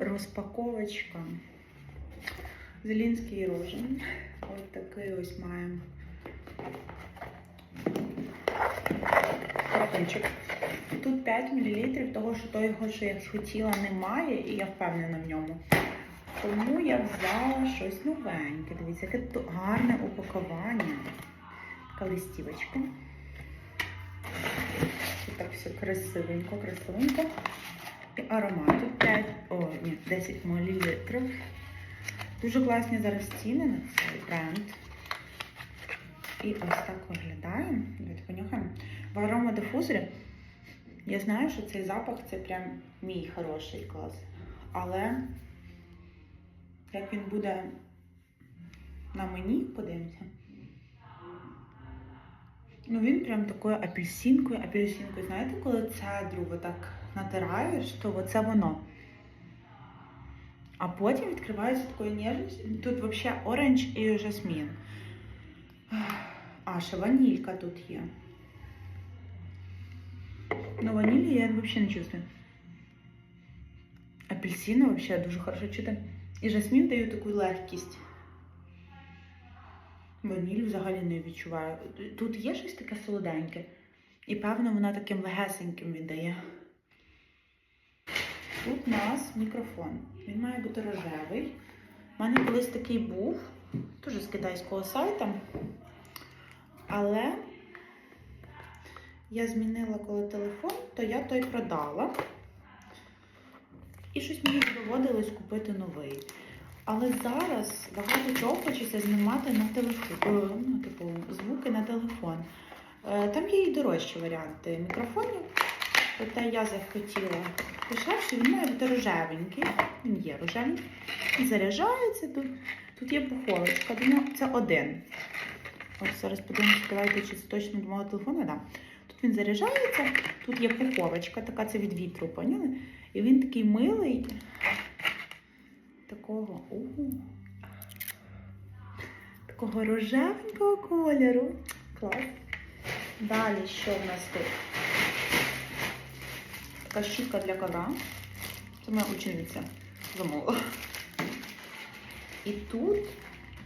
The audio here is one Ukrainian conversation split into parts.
розпаковочка. Зелінський рожен. Ось такий ось маємо. Каратончик. Тут 5 мл того, що того, що я хотіла, немає, і я впевнена в ньому. Тому я взяла щось новеньке. Дивіться, яке гарне упакування. Така листівочка. Так все красивенько, красивенько. І аромат 5, о, ні, 10 мл. Дуже класні зараз ціни на цей бренд. І ось так виглядає. Давайте понюхаємо. В аромадифузорі я знаю, що цей запах це прям мій хороший клас. Але як він буде на мені, подивимося. Ну він прям такою апельсинкою, апельсинкою. Знаєте, коли цедру отак натираєш, то оце воно. А потім відкривається такою ніжністю. Тут взагалі оранж і жасмін. А, ще ванілька тут є. Ну, ванілі я взагалі не чувствую. Апельсини взагалі дуже хорошо чути. І жасмін дає таку легкість. Ваніль взагалі не відчуваю. Тут є щось таке солоденьке. І певно вона таким легесеньким віддає. Тут у нас мікрофон. Він має бути рожевий. У мене колись такий був, теж з китайського сайту. Але я змінила коли телефон, то я той продала. І щось мені доводилось купити новий. Але зараз багато чого хочеться знімати на телефон, ну, типу, звуки на телефон. Е, Там є і дорожчі варіанти мікрофонів. Проте я захотіла дешевший, він має бути рожевенький. Він є рожевенький. І заряджається тут. Тут є пуховочка. до нього Це один. Ось зараз подивимося, давайте, чи це точно до мого телефону. Да. Тут він заряджається, тут є пуховочка, така це від вітру, поняли? І він такий милий. Такого. У. Такого рожевенького кольору. Клас. Далі що в нас тут? Така щітка для ковра. Це моя учениця замовила. І тут,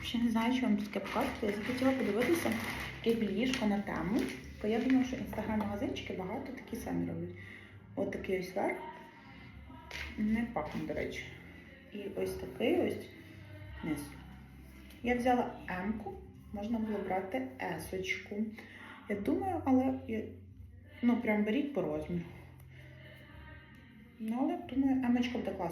ще не знаю, що вам таке показувати. Я захотіла подивитися таке більїшко на тему. Бо я думаю, що інстаграм-магазинчики багато такі самі роблять. От такий ось верх. Не пахне, до речі. І ось такий ось низ. Я взяла М-ку, можна було брати С-очку. Я думаю, але ну прям беріть по розміру. Ну, але думаю, М-очка буде класна.